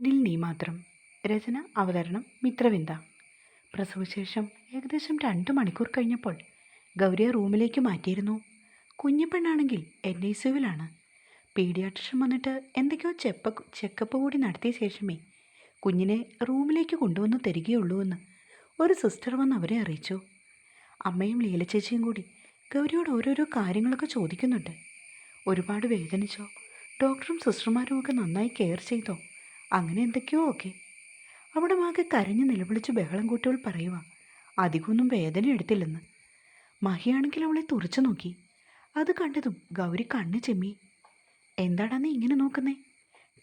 നിൽ നീ മാത്രം. രചന അവതരണം മിത്രവിന്ദ. പ്രസവശേഷം ഏകദേശം രണ്ട് മണിക്കൂർ കഴിഞ്ഞപ്പോൾ ഗൗരിയെ റൂമിലേക്ക് മാറ്റിയിരുന്നു. കുഞ്ഞിപ്പെണ്ണാണെങ്കിൽ എൻ ഐ സിയുവിലാണ്. പീഡിയാട്രിഷൻ വന്നിട്ട് എന്തൊക്കെയോ ചെപ്പ ചെക്കപ്പ് കൂടി നടത്തിയ ശേഷമേ കുഞ്ഞിനെ റൂമിലേക്ക് കൊണ്ടുവന്ന് തരികയുള്ളൂ എന്ന് ഒരു സിസ്റ്റർ വന്ന് അവരെ അറിയിച്ചു. അമ്മയും ലീല ചേച്ചിയും കൂടി ഗൗരിയോട് ഓരോരോ കാര്യങ്ങളൊക്കെ ചോദിക്കുന്നുണ്ട്. ഒരുപാട് വേദനിച്ചോ ഡോക്ടറും സിസ്റ്റർമാരും ഒക്കെ നന്നായി കെയർ ചെയ്തോ അങ്ങനെ എന്തൊക്കെയോ ഒക്കെ. അവിടെ മാകെ കരഞ്ഞ് നിലവിളിച്ച് ബഹളം കൂട്ടിയവൾ പറയുക അധികമൊന്നും വേദന എടുത്തില്ലെന്ന്. മഹിയാണെങ്കിൽ അവളെ തുറച്ചു നോക്കി. അത് കണ്ടതും ഗൗരി കണ്ണ് ചെമ്മി. എന്താടാ ഇങ്ങനെ നോക്കുന്നേ?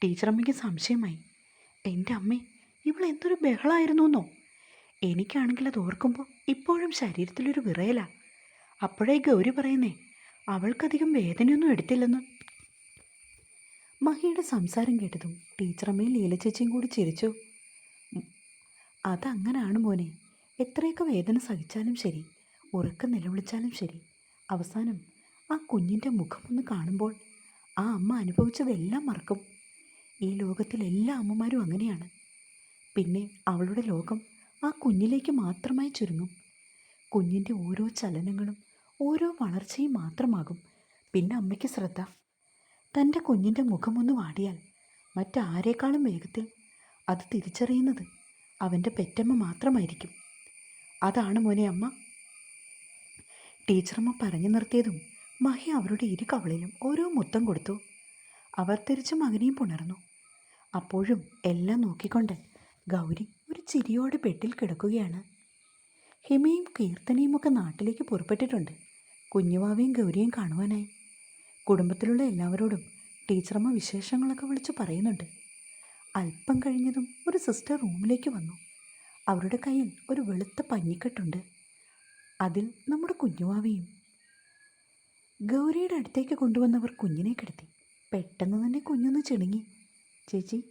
ടീച്ചറമ്മയ്ക്ക് സംശയമായി. എന്റെ അമ്മേ ഇവൾ എന്തൊരു ബഹളമായിരുന്നു എന്നോ എനിക്കാണെങ്കിൽ അത് ഓർക്കുമ്പോൾ ഇപ്പോഴും ശരീരത്തിലൊരു വിറയലാ. അപ്പോഴേ ഗൗരി പറയുന്നേ അവൾക്കധികം വേദനയൊന്നും എടുത്തില്ലെന്ന്. മഹിയുടെ സംസാരം കേട്ടതും ടീച്ചറമ്മയും ലീലച്ചേച്ചിയും കൂടി ചിരിച്ചു. അതങ്ങനാണ് മോനെ. എത്രയൊക്കെ വേദന സഹിച്ചാലും ശരി ഉറക്കം നിലവിളിച്ചാലും ശരി. അവസാനം ആ കുഞ്ഞിന്റെ മുഖമൊന്ന് കാണുമ്പോൾ ആ അമ്മ അനുഭവിച്ചതെല്ലാം മറക്കും. ഈ ലോകത്തിൽ എല്ലാ അമ്മമാരും അങ്ങനെയാണ്. പിന്നെ അവളുടെ ലോകം ആ കുഞ്ഞിലേക്ക് മാത്രമായി ചുരുങ്ങും. കുഞ്ഞിന്റെ ഓരോ ചലനങ്ങളും ഓരോ വളർച്ചയും മാത്രമാകും. പിന്നെ അമ്മയ്ക്ക് ശ്രദ്ധ. തന്റെ കുഞ്ഞിന്റെ മുഖമൊന്ന് വാടിയാൽ മറ്റാരേക്കാളും വേഗത്തിൽ അത് തിരിച്ചറിയുന്നത് അവന്റെ പെറ്റമ്മ മാത്രമായിരിക്കും. അതാണ് മോനെ അമ്മ. ടീച്ചറമ്മ പറഞ്ഞു നിർത്തിയതും മഹി അവരുടെ ഇരു കവളിലും ഓരോ മുത്തം കൊടുത്തു. അവർ തിരിച്ചും മകനെയും പുണർന്നു. അപ്പോഴും എല്ലാം നോക്കിക്കൊണ്ട് ഗൗരി ഒരു ചിരിയോടെ ബെഡിൽ കിടക്കുകയാണ്. ഹിമയും കീർത്തനയും ഒക്കെ നാട്ടിലേക്ക് പുറപ്പെട്ടിട്ടുണ്ട്. കുഞ്ഞുവാവയും ഗൗരിയും കാണുവാനായി. കുടുംബത്തിലുള്ള എല്ലാവരോടും ടീച്ചറമ്മ വിശേഷങ്ങളൊക്കെ വിളിച്ച് പറയുന്നുണ്ട്. അല്പം കഴിഞ്ഞതും ഒരു സിസ്റ്റർ റൂമിലേക്ക് വന്നു. അവരുടെ കയ്യിൽ ഒരു വെളുത്ത പഞ്ഞിക്കെട്ടുണ്ട്. അതിൽ നമ്മുടെ കുഞ്ഞുവാവയും ഗൗരിയുടെ അടുത്തേക്ക് കൊണ്ടുവന്നവർ കുഞ്ഞിനെ കിടത്തി. പെട്ടെന്ന് തന്നെ കുഞ്ഞൊന്ന് ചിണുങ്ങി. ചേച്ചി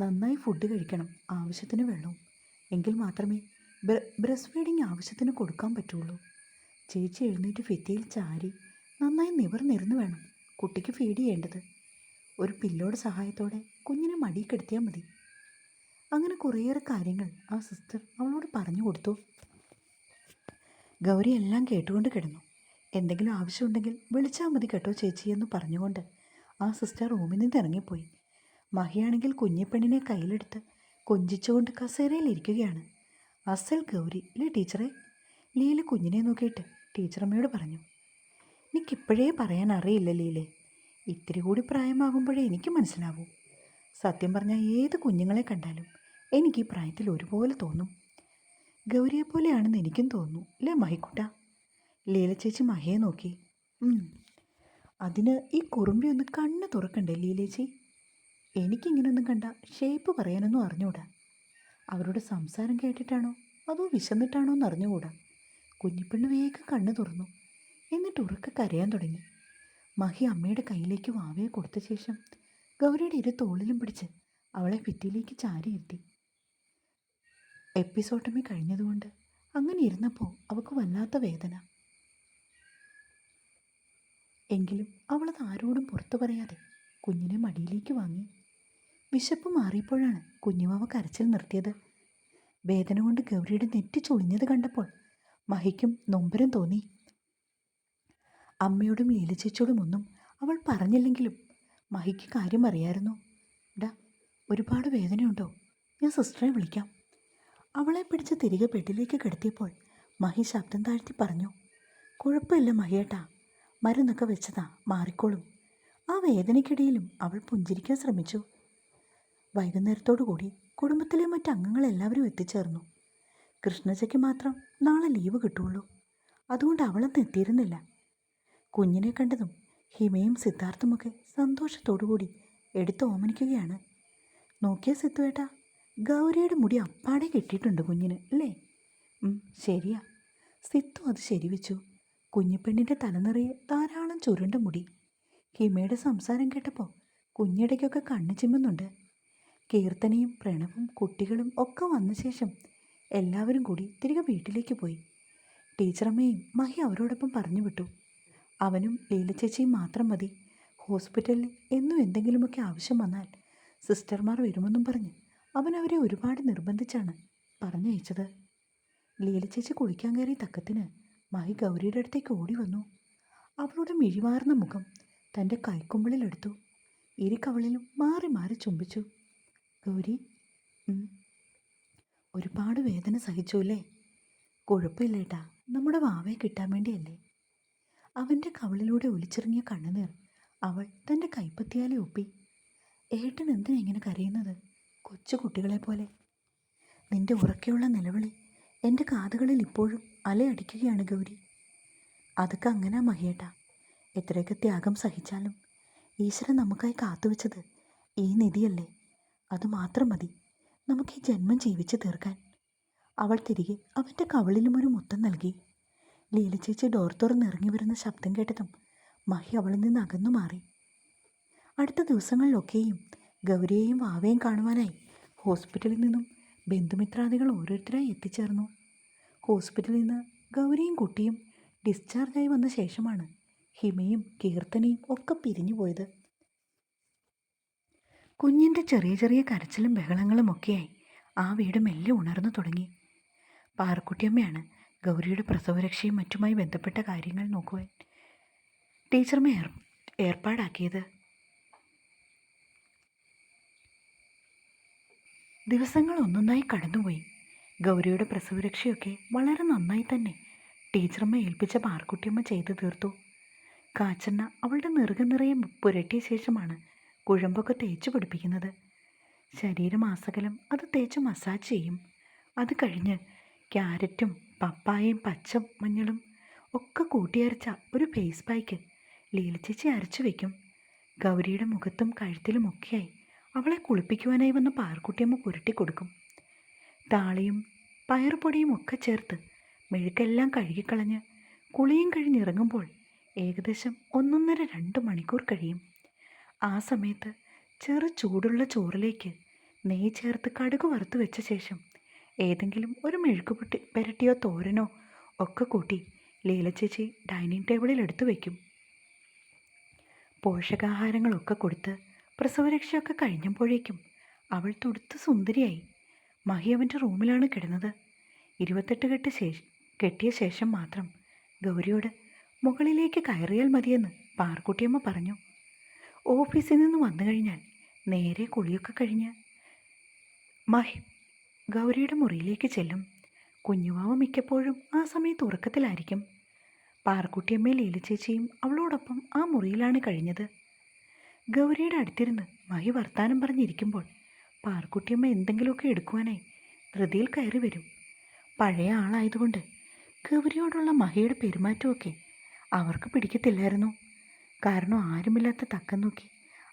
നന്നായി ഫുഡ് കഴിക്കണം. ആവശ്യത്തിന് വെള്ളവും. എങ്കിൽ മാത്രമേ ബ്രസ്റ്റ് ഫീഡിങ് ആവശ്യത്തിന് കൊടുക്കാൻ പറ്റുള്ളൂ ചേച്ചി എഴുന്നേറ്റ് ഫിത്തിയിൽ ചാരി നന്നായി നിവർന്നിരുന്ന് വേണം. കുട്ടിക്ക് ഫീഡ് ചെയ്യേണ്ടത്? ഒരു പില്ലോട് സഹായത്തോടെ കുഞ്ഞിനെ മടിയിൽ കിടത്തിയാൽ മതി. അങ്ങനെ കുറേയേറെ കാര്യങ്ങൾ ആ സിസ്റ്റർ അവളോട് പറഞ്ഞു കൊടുത്തു. ഗൗരി എല്ലാം കേട്ടുകൊണ്ട് കിടന്നു. എന്തെങ്കിലും ആവശ്യമുണ്ടെങ്കിൽ വിളിച്ചാൽ മതി കേട്ടോ ചേച്ചി എന്ന് പറഞ്ഞുകൊണ്ട് ആ സിസ്റ്റർ റൂമിൽ നിന്ന് ഇറങ്ങിപ്പോയി. മഹിയാണെങ്കിൽ കുഞ്ഞിപ്പെണ്ണിനെ കയ്യിലെടുത്ത് കൊഞ്ചിച്ചുകൊണ്ട് കസേരയിൽ ഇരിക്കുകയാണ്. അസൽ ഗൗരി ഇല്ലേ ടീച്ചറെ? ലീല കുഞ്ഞിനെ നോക്കിയിട്ട് ടീച്ചറമ്മയോട് പറഞ്ഞു. എനിക്കിപ്പോഴേ പറയാൻ അറിയില്ല ലീലെ. ഇത്തിരി കൂടി പ്രായമാകുമ്പോഴേ എനിക്ക് മനസ്സിലാവൂ. സത്യം പറഞ്ഞാൽ ഏത് കുഞ്ഞുങ്ങളെ കണ്ടാലും എനിക്ക് ഈ പ്രായത്തിൽ ഒരുപോലെ തോന്നും. ഗൗരിയെ പോലെയാണെന്ന് എനിക്കും തോന്നുന്നു അല്ലേ മഹിക്കുട്ട? ലീല ചേച്ചി മഹയെ നോക്കി. "ഉം. അതിന് ഈ കുറുമ്പി ഒന്ന് കണ്ണ് തുറക്കണ്ടേ ലീലേച്ചി എനിക്കിങ്ങനൊന്നും കണ്ട ഷേപ്പ് പറയാനൊന്നും അറിഞ്ഞുകൂടാ അവരുടെ സംസാരം കേട്ടിട്ടാണോ അതോ വിശന്നിട്ടാണോ എന്ന് അറിഞ്ഞുകൂടാ കുഞ്ഞിപ്പെണ്ണ് വേഗം കണ്ണു തുറന്നു. എന്നിട്ട് ഉറക്കെ കരയാൻ തുടങ്ങി. മഹി അമ്മയുടെ കയ്യിലേക്ക് വാവയെ കൊടുത്ത ശേഷം ഗൗരിയുടെ ഇരു തോളിലും പിടിച്ച് അവളെ ഭിത്തിയിലേക്ക് ചാരിയിരുത്തി എപ്പിസോട്ടമി കഴിഞ്ഞതുകൊണ്ട് അങ്ങനെ ഇരുന്നപ്പോൾ അവൾക്ക് വല്ലാത്ത വേദന. എങ്കിലും അവളത് ആരോടും പുറത്തു പറയാതെ കുഞ്ഞിനെ മടിയിലേക്ക് വാങ്ങി. വിശപ്പ് മാറിയപ്പോഴാണ് കുഞ്ഞുമാവ കരച്ചിൽ നിർത്തിയത്. വേദന കൊണ്ട് ഗൗരിയുടെ നെറ്റി ചൊളിഞ്ഞത് കണ്ടപ്പോൾ മഹിക്കും നൊമ്പരം തോന്നി. അമ്മയോടും ലീലച്ചേച്ചോടും ഒന്നും അവൾ പറഞ്ഞില്ലെങ്കിലും മഹിക്ക് കാര്യം അറിയായിരുന്നു. ഡാ ഒരുപാട് വേദനയുണ്ടോ? ഞാൻ സിസ്റ്ററെ വിളിക്കാം. അവളെ പിടിച്ച് തിരികെ ബെഡിലേക്ക് കിടത്തിയപ്പോൾ മഹി ശബ്ദം താഴ്ത്തി പറഞ്ഞു കുഴപ്പമില്ല മഹിയേട്ടാ മരുന്നൊക്കെ വെച്ചതാ മാറിക്കോളും. ആ വേദനയ്ക്കിടയിലും അവൾ പുഞ്ചിരിക്കാൻ ശ്രമിച്ചു. വൈകുന്നേരത്തോടു കൂടി കുടുംബത്തിലെ മറ്റംഗങ്ങളെല്ലാവരും എത്തിച്ചേർന്നു. കൃഷ്ണജയ്ക്ക് മാത്രം നാളെ ലീവ് കിട്ടുള്ളൂ. അതുകൊണ്ട് അവളന്ന് എത്തിയിരുന്നില്ല. കുഞ്ഞിനെ കണ്ടതും ഹിമയും സിദ്ധാർത്ഥുമൊക്കെ സന്തോഷത്തോടുകൂടി എടുത്ത് ഓമനിക്കുകയാണ്. നോക്കിയ സിത്തുവേട്ടാ ഗൗരിയുടെ മുടി അപ്പാടെ കെട്ടിയിട്ടുണ്ട് കുഞ്ഞിന് അല്ലേ? ശരിയാ. സിത്തു അത് ശരിവെച്ചു. കുഞ്ഞിപ്പെണ്ണിന്റെ തലനിറയെ ധാരാളം ചുരുണ്ട മുടി. ഹിമയുടെ സംസാരം കേട്ടപ്പോൾ കുഞ്ഞിടയ്ക്കൊക്കെ കണ്ണു ചിമ്മുന്നുണ്ട്. കീർത്തനയും പ്രണവും കുട്ടികളും ഒക്കെ വന്ന ശേഷം എല്ലാവരും കൂടി തിരികെ വീട്ടിലേക്ക് പോയി. ടീച്ചറമ്മയും മഹി അവരോടൊപ്പം പറഞ്ഞു വിട്ടു. അവനും ലീലച്ചേച്ചിയും മാത്രം മതി. ഹോസ്പിറ്റലിൽ എന്നും എന്തെങ്കിലുമൊക്കെ ആവശ്യം വന്നാൽ സിസ്റ്റർമാർ വരുമെന്നും പറഞ്ഞ് അവൻ അവരെ ഒരുപാട് നിർബന്ധിച്ചാണ് പറഞ്ഞയച്ചത്. ലീല ചേച്ചി കുളിക്കാൻ കയറിയ തക്കത്തിന് മഹി ഗൗരിയുടെ അടുത്തേക്ക് ഓടി വന്നു. അവളുടെ മിഴിവാർന്ന മുഖം തന്റെ കൈക്കുമ്പിളിലെടുത്തു ഇരിക്കവളിലും കവളിലും മാറി മാറി ചുംബിച്ചു. ഗൗരി. ഒരുപാട് വേദന സഹിച്ചു അല്ലേ കുഴപ്പമില്ല ഏട്ടാ നമ്മുടെ വാവയെ കിട്ടാൻ വേണ്ടിയല്ലേ? അവന്റെ കവളിലൂടെ ഒലിച്ചിറങ്ങിയ കണ്ണുനീർ അവൾ തന്റെ കൈപ്പത്തിയാലെ ഒപ്പി. ഏട്ടൻ എന്തിനാ ഇങ്ങനെ കരയുന്നത്? കൊച്ചു കുട്ടികളെ പോലെ. നിന്റെ ഉറക്കെയുള്ള നിലവിളി എന്റെ കാതുകളിൽ ഇപ്പോഴും അലയടിക്കുകയാണ് ഗൗരി. അതൊക്കെ അങ്ങനെ മഹിയേട്ട. എത്രയൊക്കെ ത്യാഗം സഹിച്ചാലും ഈശ്വരൻ നമുക്കായി കാത്തുവെച്ചത് ഈ നിധിയല്ലേ. അതുമാത്രം മതി. നമുക്ക് ഈ ജന്മം ജീവിച്ചു തീർക്കാൻ. അവൾ തിരികെ അവന്റെ കവളിലും ഒരു മുത്തം നൽകി. ലീല ചേച്ചി ഡോർ തുറന്ന് ഇറങ്ങി വരുന്ന ശബ്ദം കേട്ടതും മഹി അവളിൽ നിന്ന് അകന്നു മാറി. അടുത്ത ദിവസങ്ങളിലൊക്കെയും ഗൗരിയെയും വാവയും കാണുവാനായി ഹോസ്പിറ്റലിൽ നിന്നും ബന്ധുമിത്രാദികൾ ഓരോരുത്തരായി എത്തിച്ചേർന്നു. ഹോസ്പിറ്റലിൽ നിന്ന് ഗൗരിയും കുട്ടിയും ഡിസ്ചാർജായി വന്ന ശേഷമാണ് ഹിമയും കീർത്തനയും ഒക്കെ പിരിഞ്ഞു പോയത്. കുഞ്ഞിന്റെ ചെറിയ ചെറിയ കരച്ചിലും ബഹളങ്ങളും ഒക്കെയായി ആ വീട് മെല്ലെ ഉണർന്നു തുടങ്ങി. പാറക്കുട്ടിയമ്മയാണ് ഗൗരിയുടെ പ്രസവരക്ഷയും മറ്റുമായി ബന്ധപ്പെട്ട കാര്യങ്ങൾ നോക്കുവാൻ ടീച്ചർമ ഏർ ഏർപ്പാടാക്കിയത്. ദിവസങ്ങൾ ഒന്നൊന്നായി കടന്നുപോയി. ഗൗരിയുടെ പ്രസവരക്ഷയൊക്കെ വളരെ നന്നായി തന്നെ ടീച്ചറമ്മ ഏൽപ്പിച്ച പാർക്കുട്ടിയമ്മ ചെയ്തു തീർത്തു. കാച്ചെണ്ണ അവളുടെ നിറയെ പുരട്ടിയ ശേഷമാണ് കുഴമ്പൊക്കെ തേച്ച് പിടിപ്പിക്കുന്നത്. ശരീരമാസകലം അത് തേച്ച് മസാജ് ചെയ്യും. അത് കഴിഞ്ഞ് ക്യാരറ്റും പപ്പായയും പച്ച മഞ്ഞളും ഒക്കെ കൂട്ടിയരച്ച ഒരു ഫേസ് പായ്ക്ക് ലീലച്ചേച്ചി അരച്ചു വയ്ക്കും ഗൗരിയുടെ മുഖത്തും കഴുത്തിലുമൊക്കെയായി അവളെ കുളിപ്പിക്കുവാനായി വന്ന പാർക്കുട്ടിയമ്മ പുരട്ടി കൊടുക്കും. താളിയും പയറുപൊടിയും ഒക്കെ ചേർത്ത് മെഴുക്കെല്ലാം കഴുകിക്കളഞ്ഞ് കുളിയും കഴിഞ്ഞിറങ്ങുമ്പോൾ ഏകദേശം ഒന്നൊന്നര രണ്ട് മണിക്കൂർ കഴിയും. ആ സമയത്ത് ചെറു ചൂടുള്ള ചോറിലേക്ക് നെയ്യ് ചേർത്ത് കടുക് വറുത്ത് വെച്ച ശേഷം ഏതെങ്കിലും ഒരു മെഴുക്ക് പുട്ടി പെരട്ടിയോ തോരനോ ഒക്കെ കൂട്ടി ലീലച്ചേച്ചി ഡൈനിങ് ടേബിളിൽ എടുത്തു വയ്ക്കും. പോഷകാഹാരങ്ങളൊക്കെ കൊടുത്ത് പ്രസവരക്ഷയൊക്കെ കഴിഞ്ഞപ്പോഴേക്കും അവൾ തുടുത്ത് സുന്ദരിയായി. മഹി അവന്റെ റൂമിലാണ് കിടന്നത്. ഇരുപത്തെട്ട് കെട്ട് ശേഷം കെട്ടിയ ശേഷം മാത്രം ഗൗരിയോട് മുകളിലേക്ക് കയറിയാൽ മതിയെന്ന് പാർക്കുട്ടിയമ്മ പറഞ്ഞു. ഓഫീസിൽ നിന്ന് വന്നു കഴിഞ്ഞാൽ നേരെ കുളിയൊക്കെ കഴിഞ്ഞ് മഹി ഗൗരിയുടെ മുറിയിലേക്ക് ചെല്ലും. കുഞ്ഞുവാവ് മിക്കപ്പോഴും ആ സമയത്ത് ഉറക്കത്തിലായിരിക്കും. പാറക്കുട്ടിയമ്മയിൽ ലീലച്ചേച്ചിയും അവളോടൊപ്പം ആ മുറിയിലാണ് കഴിഞ്ഞത്. ഗൗരിയുടെ അടുത്തിരുന്ന് മഹി വർത്താനം പറഞ്ഞിരിക്കുമ്പോൾ പാറക്കുട്ടിയമ്മ എന്തെങ്കിലുമൊക്കെ എടുക്കുവാനായി ധൃതിയിൽ കയറി വരും. പഴയ ആളായതുകൊണ്ട് ഗൗരിയോടുള്ള മഹിയുടെ പെരുമാറ്റമൊക്കെ അവർക്ക് പിടിക്കത്തില്ലായിരുന്നു. കാരണം ആരുമില്ലാത്ത തക്കം നോക്കി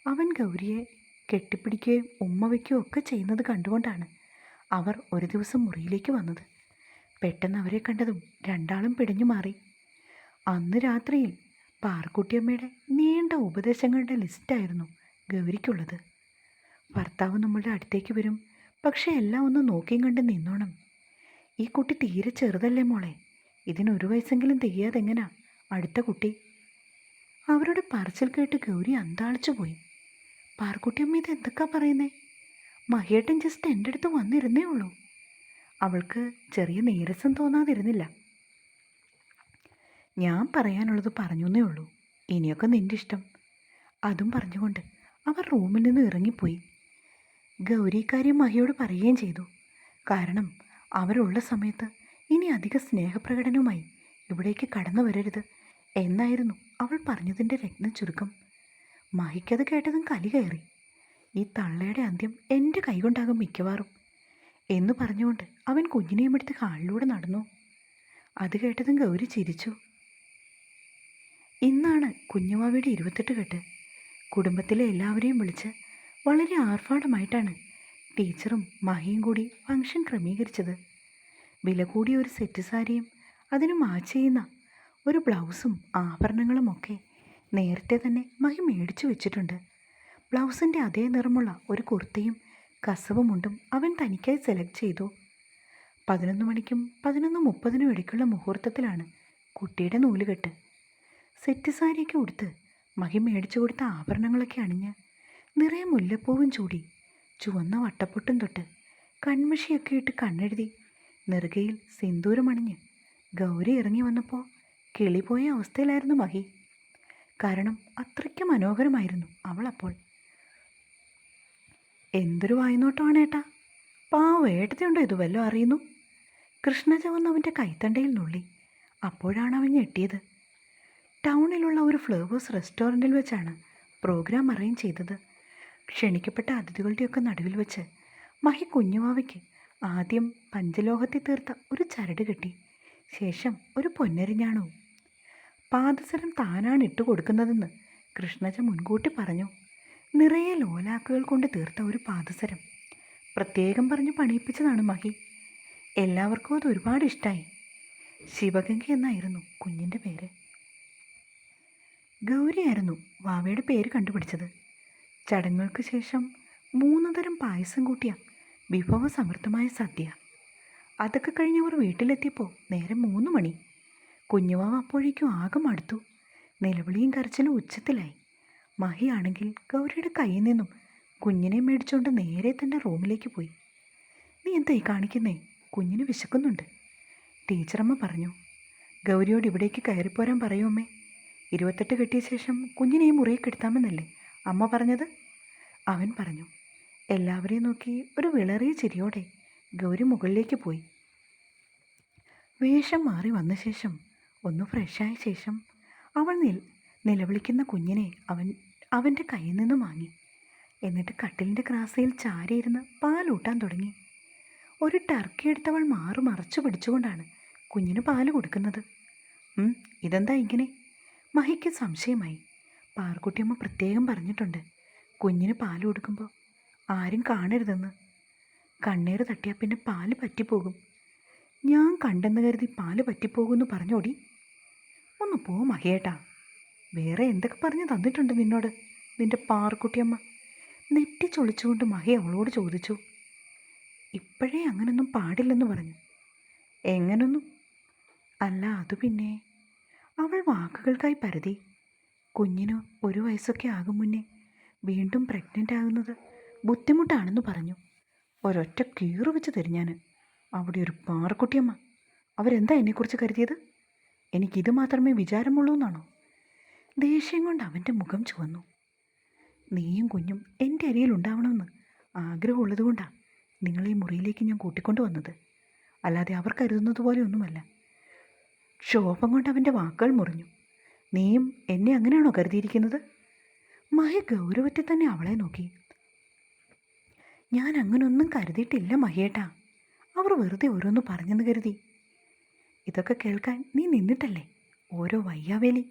അവൻ ഗൗരിയെ കെട്ടിപ്പിടിക്കുകയും ഉമ്മ വയ്ക്കുകയും ഒക്കെ ചെയ്യുന്നത് കണ്ടുകൊണ്ടാണ് അവർ ഒരു ദിവസം മുറിയിലേക്ക് വന്നത്. പെട്ടെന്ന് അവരെ കണ്ടതും രണ്ടാളും പിടഞ്ഞു മാറി. അന്ന് രാത്രിയിൽ പാർക്കുട്ടിയമ്മയുടെ നീണ്ട ഉപദേശങ്ങളുടെ ലിസ്റ്റായിരുന്നു ഗൗരിക്കുള്ളത്. ഭർത്താവ് നമ്മളുടെ അടുത്തേക്ക് വരും പക്ഷേ എല്ലാം ഒന്ന് നോക്കിയും കണ്ട് നിന്നോണം. ഈ കുട്ടി തീരെ ചെറുതല്ലേ മോളെ? ഇതിനൊരു വയസ്സെങ്കിലും തികയാതെങ്ങനാ അടുത്ത കുട്ടി. അവരുടെ പറച്ചിൽ കേട്ട് ഗൗരി അന്താളിച്ചു പോയി. പാർക്കുട്ടിയമ്മ ഇത് എന്തൊക്കെയാ പറയുന്നേ? മഹിയേട്ടൻ ജസ്റ്റ് എന്റെ അടുത്ത് വന്നിരുന്നേ ഉള്ളൂ. അവൾക്ക് ചെറിയ നീരസം തോന്നാതിരുന്നില്ല. ഞാൻ പറയാനുള്ളത് പറഞ്ഞു പറഞ്ഞേ ഉള്ളൂ. ഇനിയൊക്കെ നിന്റെ ഇഷ്ടം. അതും പറഞ്ഞുകൊണ്ട് അവർ റൂമിൽ നിന്ന് ഇറങ്ങിപ്പോയി. ഗൗരി കാര്യം മഹിയോട് പറയുകയും ചെയ്തു. കാരണം അവരുള്ള സമയത്ത് ഇനി അധിക സ്നേഹപ്രകടനവുമായി ഇവിടേക്ക് കടന്നു വരരുത് എന്നായിരുന്നു അവൾ പറഞ്ഞതിന്റെ രത്ന ചുരുക്കം. മഹിക്കത് കേട്ടതും കലി കയറി. ഈ തള്ളയുടെ അന്ത്യം എന്റെ കൈകൊണ്ടാകും മിക്കവാറും എന്ന് പറഞ്ഞുകൊണ്ട് അവൻ കുഞ്ഞിനെയും എടുത്ത് കാളിലൂടെ നടന്നു. അത് കേട്ടതും ഗൗരി ചിരിച്ചു. ഇന്നാണ് കുഞ്ഞുമാവിയുടെ ഇരുപത്തെട്ട് കെട്ട്. കുടുംബത്തിലെ എല്ലാവരെയും വിളിച്ച് വളരെ ആർഭാടമായിട്ടാണ് ടീച്ചറും മഹിയും കൂടി ഫംഗ്ഷൻ ക്രമീകരിച്ചത്. വില കൂടിയ ഒരു സെറ്റ് സാരിയും അതിന് മാച്ച് ചെയ്യുന്ന ഒരു ബ്ലൗസും ആഭരണങ്ങളുമൊക്കെ നേരത്തെ തന്നെ മഹി മേടിച്ചു വെച്ചിട്ടുണ്ട്. ബ്ലൗസിന്റെ അതേ നിറമുള്ള ഒരു കുർത്തയും കസവുമുണ്ടും അവൻ തനിക്കായി സെലക്ട് ചെയ്തു. പതിനൊന്ന് മണിക്കും പതിനൊന്ന് മുപ്പതിനും ഇടയ്ക്കുള്ള മുഹൂർത്തത്തിലാണ് കുട്ടിയുടെ നൂലുകെട്ട്. സെറ്റ് സാരിയൊക്കെ ഉടുത്ത് മഹി മേടിച്ചു കൊടുത്ത ആഭരണങ്ങളൊക്കെ അണിഞ്ഞ് നിറയെ മുല്ലപ്പൂവും ചൂടി ചുവന്ന വട്ടപ്പൊട്ടും തൊട്ട് കൺമഷിയൊക്കെ ഇട്ട് കണ്ണെഴുതി നെറുകയിൽ സിന്ദൂരമണിഞ്ഞ് ഗൗരി ഇറങ്ങി വന്നപ്പോൾ കിളിപോയ അവസ്ഥയിലായിരുന്നു മഹി. കാരണം അത്രയ്ക്ക് മനോഹരമായിരുന്നു അവൾ അപ്പോൾ. എന്തൊരു വായ്നോട്ടമാണ് ഏട്ടാ? പാവ ഏട്ടത്തിയുണ്ടോ ഇത് വല്ലതും അറിയുന്നു? കൃഷ്ണജ വന്ന് അവന്റെ കൈത്തണ്ടയിൽ നുള്ളി. അപ്പോഴാണ് അവൻ ഞെട്ടിയത്. ടൗണിലുള്ള ഒരു ഫ്ലേവേഴ്സ് റെസ്റ്റോറന്റിൽ വെച്ചാണ് പ്രോഗ്രാം അറേഞ്ച് ചെയ്തത്. ക്ഷണിക്കപ്പെട്ട അതിഥികളുടെയൊക്കെ നടുവിൽ വെച്ച് മഹി കുഞ്ഞുമാവയ്ക്ക് ആദ്യം പഞ്ചലോഹത്തിൽ തീർത്ത ഒരു ചരട് കെട്ടി. ശേഷം ഒരു പൊന്നരിഞ്ഞാണവും പാദസരം താനാണ് ഇട്ടു കൊടുക്കുന്നതെന്ന് കൃഷ്ണജ മുൻകൂട്ടി പറഞ്ഞു. നിറയെ ലോലാക്കുകൾ കൊണ്ട് തീർത്ത ഒരു പാദസരം. പ്രത്യേകം പറഞ്ഞ് പണിയിപ്പിച്ചതാണ് മഹി. എല്ലാവർക്കും അത് ഒരുപാട് ഇഷ്ടമായി ശിവഗംഗ എന്നായിരുന്നു കുഞ്ഞിന്റെ പേര്. ഗൗരിയായിരുന്നു വാവയുടെ പേര് കണ്ടുപിടിച്ചത്. ചടങ്ങുകൾക്ക് ശേഷം മൂന്ന് തരം പായസം കൂട്ടിയ വിഭവസമൃദ്ധമായ സദ്യ. അതൊക്കെ കഴിഞ്ഞ് അവർ വീട്ടിലെത്തിയപ്പോൾ നേരം മൂന്ന് മണി. കുഞ്ഞുവാവ അപ്പോഴേക്കും ആകെ മടുത്തു. നിലവിളിയും കരച്ചിലും ഉച്ചത്തിലായി. മഹിയാണെങ്കിൽ ഗൗരിയുടെ കയ്യിൽ നിന്നും കുഞ്ഞിനെ മേടിച്ചുകൊണ്ട് നേരെ തന്നെ റൂമിലേക്ക് പോയി. നീ എന്തായി കാണിക്കുന്നേ? കുഞ്ഞിന് വിശക്കുന്നുണ്ട്. ടീച്ചറമ്മ പറഞ്ഞു ഗൗരിയോട് ഇവിടേക്ക് കയറിപ്പോരാൻ പറയൂ അമ്മേ. ഇരുപത്തെട്ട് കെട്ടിയ ശേഷം കുഞ്ഞിനെ ഈ മുറിയിൽ കിടത്താമെന്നല്ലേ അമ്മ പറഞ്ഞത്? അവൻ പറഞ്ഞു എല്ലാവരെയും നോക്കി ഒരു വിളറിയ ചിരിയോടെ ഗൗരി മുകളിലേക്ക് പോയി. വേഷം മാറി വന്ന ശേഷം ഒന്ന് ഫ്രഷായ ശേഷം അവൾ നിൽ നിലവിളിക്കുന്ന കുഞ്ഞിനെ അവൻ അവന്റെ കയ്യിൽ നിന്ന് വാങ്ങി. എന്നിട്ട് കട്ടിലിന്റെ ക്രാസയിൽ ചാരിയിരുന്ന് പാലൂട്ടാൻ തുടങ്ങി. ഒരു ടർക്കി എടുത്തവൾ മാറു മറച്ചു പിടിച്ചുകൊണ്ടാണ് കുഞ്ഞിന് പാൽ കൊടുക്കുന്നത്. ഇതെന്താ ഇങ്ങനെ? മഹിക്ക് സംശയമായി. പാർക്കുട്ടിയമ്മ പ്രത്യേകം പറഞ്ഞിട്ടുണ്ട്. കുഞ്ഞിന് പാൽ കൊടുക്കുമ്പോൾ ആരും കാണരുതെന്ന്. കണ്ണീർ തട്ടിയാൽ പിന്നെ പാൽ പറ്റിപ്പോകും. ഞാൻ കണ്ടെന്ന് കരുതി പാൽ പറ്റിപ്പോകുമെന്ന് പറഞ്ഞോടി. ഒന്ന് പോ മഹിയേട്ടാ. വേറെ എന്തൊക്കെ പറഞ്ഞു തന്നിട്ടുണ്ട് നിന്നോട്? നിന്റെ പാർക്കുട്ടിയമ്മ. നെറ്റി ചൊളിച്ചുകൊണ്ട് മഹി അവളോട് ചോദിച്ചു. ഇപ്പോഴേ അങ്ങനൊന്നും പാടില്ലെന്ന് പറഞ്ഞു. എങ്ങനൊന്നും? അല്ല അത് പിന്നെ. അവൾ വാക്കുകൾക്കായി പരതി. കുഞ്ഞിന് ഒരു വയസ്സൊക്കെ ആകും മുന്നേ വീണ്ടും പ്രഗ്നന്റ് ആകുന്നത് ബുദ്ധിമുട്ടാണെന്ന് പറഞ്ഞു. ഒരൊറ്റ കീറു വെച്ച് തരും അവിടെ ഒരു പാറക്കുട്ടിയമ്മ അവരെന്താ എന്നെക്കുറിച്ച് കരുതിയത്? എനിക്കിത് മാത്രമേ വിചാരമുള്ളൂ എന്നാണോ ദേഷ്യം കൊണ്ട് അവന്റെ മുഖം ചുവന്നു. നീയും കുഞ്ഞും എന്റെ അരിയിൽ ഉണ്ടാവണമെന്ന് ആഗ്രഹമുള്ളത് കൊണ്ടാണ് നിങ്ങളെ മുറിയിലേക്ക് ഞാൻ കൂട്ടിക്കൊണ്ടു വന്നത്. അല്ലാതെ അവർ കരുതുന്നത് പോലെ ഒന്നുമല്ല. ക്ഷോഭം കൊണ്ട് അവന്റെ വാക്കുകൾ മുറിഞ്ഞു. നീയും എന്നെ അങ്ങനെയാണോ കരുതിയിരിക്കുന്നത്? മഹി ഗൗരവത്തിൽ തന്നെ അവളെ നോക്കി. ഞാൻ അങ്ങനൊന്നും കരുതിയിട്ടില്ല മഹിയേട്ടാ. അവർ വെറുതെ ഓരോന്ന് പറഞ്ഞെന്ന് കരുതി. ഇതൊക്കെ കേൾക്കാൻ നീ നിന്നിട്ടല്ലേ? ഓരോ വയ്യാവേലി.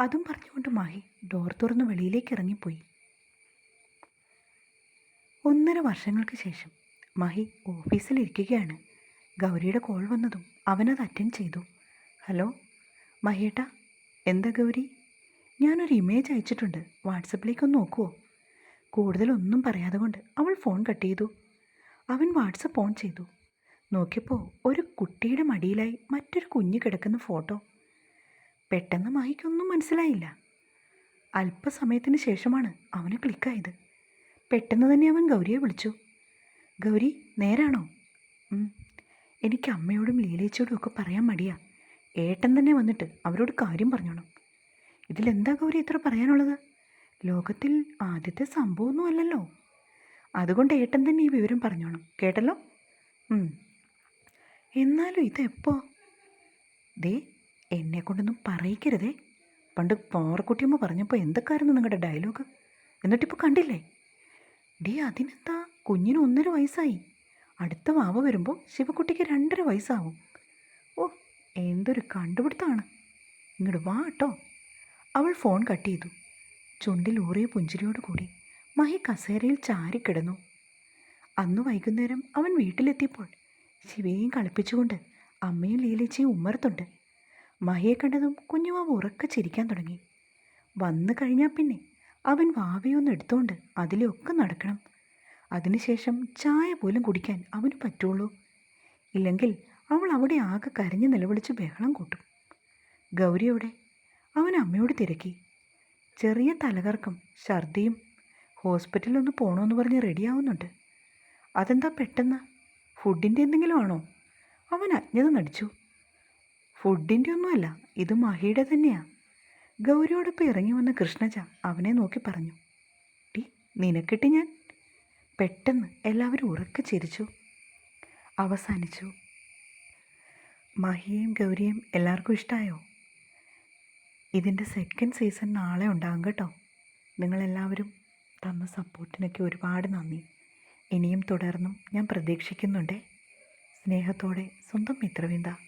അതും പറഞ്ഞുകൊണ്ട് മാഹി ഡോർ തുറന്ന് വെളിയിലേക്ക് ഇറങ്ങിപ്പോയി. ഒന്നര വർഷങ്ങൾക്ക് ശേഷം മഹി ഓഫീസിലിരിക്കുകയാണ്. ഗൗരിയുടെ കോൾ വന്നതും അവനത് അറ്റൻഡ് ചെയ്തു. ഹലോ മഹിയേട്ടാ എന്താ ഗൗരി? ഞാനൊരു ഇമേജ് അയച്ചിട്ടുണ്ട്. വാട്സപ്പിലേക്ക് ഒന്ന് നോക്കുമോ കൂടുതലൊന്നും പറയാതെ കൊണ്ട് അവൾ ഫോൺ കട്ട് ചെയ്തു. അവൻ വാട്സപ്പ് ഓൺ ചെയ്തു. നോക്കിയപ്പോൾ ഒരു കുട്ടിയുടെ മടിയിലായി മറ്റൊരു കുഞ്ഞ് കിടക്കുന്ന ഫോട്ടോ പെട്ടെന്ന് മായിക്കൊന്നും മനസ്സിലായില്ല. അല്പസമയത്തിന് ശേഷമാണ് അവന് ക്ലിക്കായത്. പെട്ടെന്ന് തന്നെ അവൻ ഗൗരിയെ വിളിച്ചു. ഗൗരി നേരാണോ? എനിക്ക് അമ്മയോടും ലീലേച്ചിയോടും ഒക്കെ പറയാൻ മടിയാ. ഏട്ടൻ തന്നെ വന്നിട്ട് അവരോട് കാര്യം പറഞ്ഞോണം. ഇതിലെന്താ ഗൗരി ഇത്ര പറയാനുള്ളത്? ലോകത്തിൽ ആദ്യത്തെ സംഭവമൊന്നും അല്ലല്ലോ. അതുകൊണ്ട് ഏട്ടൻ തന്നെ ഈ വിവരം പറഞ്ഞോണം കേട്ടല്ലോ. എന്നാലും ഇതെപ്പോ? ദേ എന്നെ കൊണ്ടൊന്നും പറയിക്കരുതേ. പണ്ട് പാറക്കുട്ടിയമ്മ പറഞ്ഞപ്പോൾ എന്തൊക്കെയായിരുന്നു നിങ്ങളുടെ ഡയലോഗ്? എന്നിട്ടിപ്പോൾ കണ്ടില്ലേ? ഡേ അതിനെന്താ? കുഞ്ഞിന് ഒന്നര വയസ്സായി. അടുത്ത വാവ വരുമ്പോൾ ശിവക്കുട്ടിക്ക് രണ്ടര വയസ്സാവും. ഓ എന്തൊരു കണ്ടുപിടുത്തമാണ് ഇങ്ങോട്ട് വാ കേട്ടോ അവൾ ഫോൺ കട്ട് ചെയ്തു. ചുണ്ടിൽ ഊറിയ പുഞ്ചിരിയോട് കൂടി മഹി കസേരയിൽ ചാരിക്കിടന്നു അന്ന് വൈകുന്നേരം അവൻ വീട്ടിലെത്തിയപ്പോൾ ശിവയെയും കളിപ്പിച്ചുകൊണ്ട് അമ്മയും ലീലച്ചയും ഉമ്മറത്തുണ്ട്. മഹിയെ കണ്ടതും കുഞ്ഞുമാവ് ഉറക്കെ ചിരിക്കാൻ തുടങ്ങി. വന്നു കഴിഞ്ഞാൽ പിന്നെ അവൻ വാവയൊന്ന് എടുത്തോണ്ട് അതിലൊക്കെ നടക്കണം. അതിനുശേഷം ചായ പോലും കുടിക്കാൻ അവന് പറ്റുള്ളൂ. ഇല്ലെങ്കിൽ അവൾ അവിടെ ആകെ കരഞ്ഞ് നിലവിളിച്ച് ബഹളം കൂട്ടും. ഗൗരിയോടെ അവൻ അമ്മയോട് തിരക്കി. ചെറിയ തലകർക്കം ഛർദിയും ഹോസ്പിറ്റലിലൊന്ന് പോകണമെന്ന് പറഞ്ഞ് റെഡിയാവുന്നുണ്ട്. അതെന്താ പെട്ടെന്ന്? ഫുഡിന്റെ എന്തെങ്കിലും ആണോ? അവൻ അജ്ഞത നടിച്ചു. ഫുഡിന്റെ ഒന്നുമല്ല ഇത് മഹിയുടെ തന്നെയാ. ഗൗരിയോടൊപ്പം ഇറങ്ങി വന്ന കൃഷ്ണജ അവനെ നോക്കി പറഞ്ഞു ടി നിനക്കിട്ട് ഞാൻ? പെട്ടെന്ന് എല്ലാവരും ഉറക്കെ ചിരിച്ചു. അവസാനിച്ചു. മഹിയെയും ഗൗരിയേയും എല്ലാവർക്കും ഇഷ്ടമായോ ഇതിന്റെ സെക്കൻഡ് സീസൺ നാളെ ഉണ്ടാകും കേട്ടോ. നിങ്ങളെല്ലാവരും തന്ന സപ്പോർട്ടിനൊക്കെ ഒരുപാട് നന്ദി. ഇനിയും തുടർന്നും ഞാൻ പ്രതീക്ഷിക്കുന്നുണ്ടേ. സ്നേഹത്തോടെ സ്വന്തം മിത്രവിന്ദ.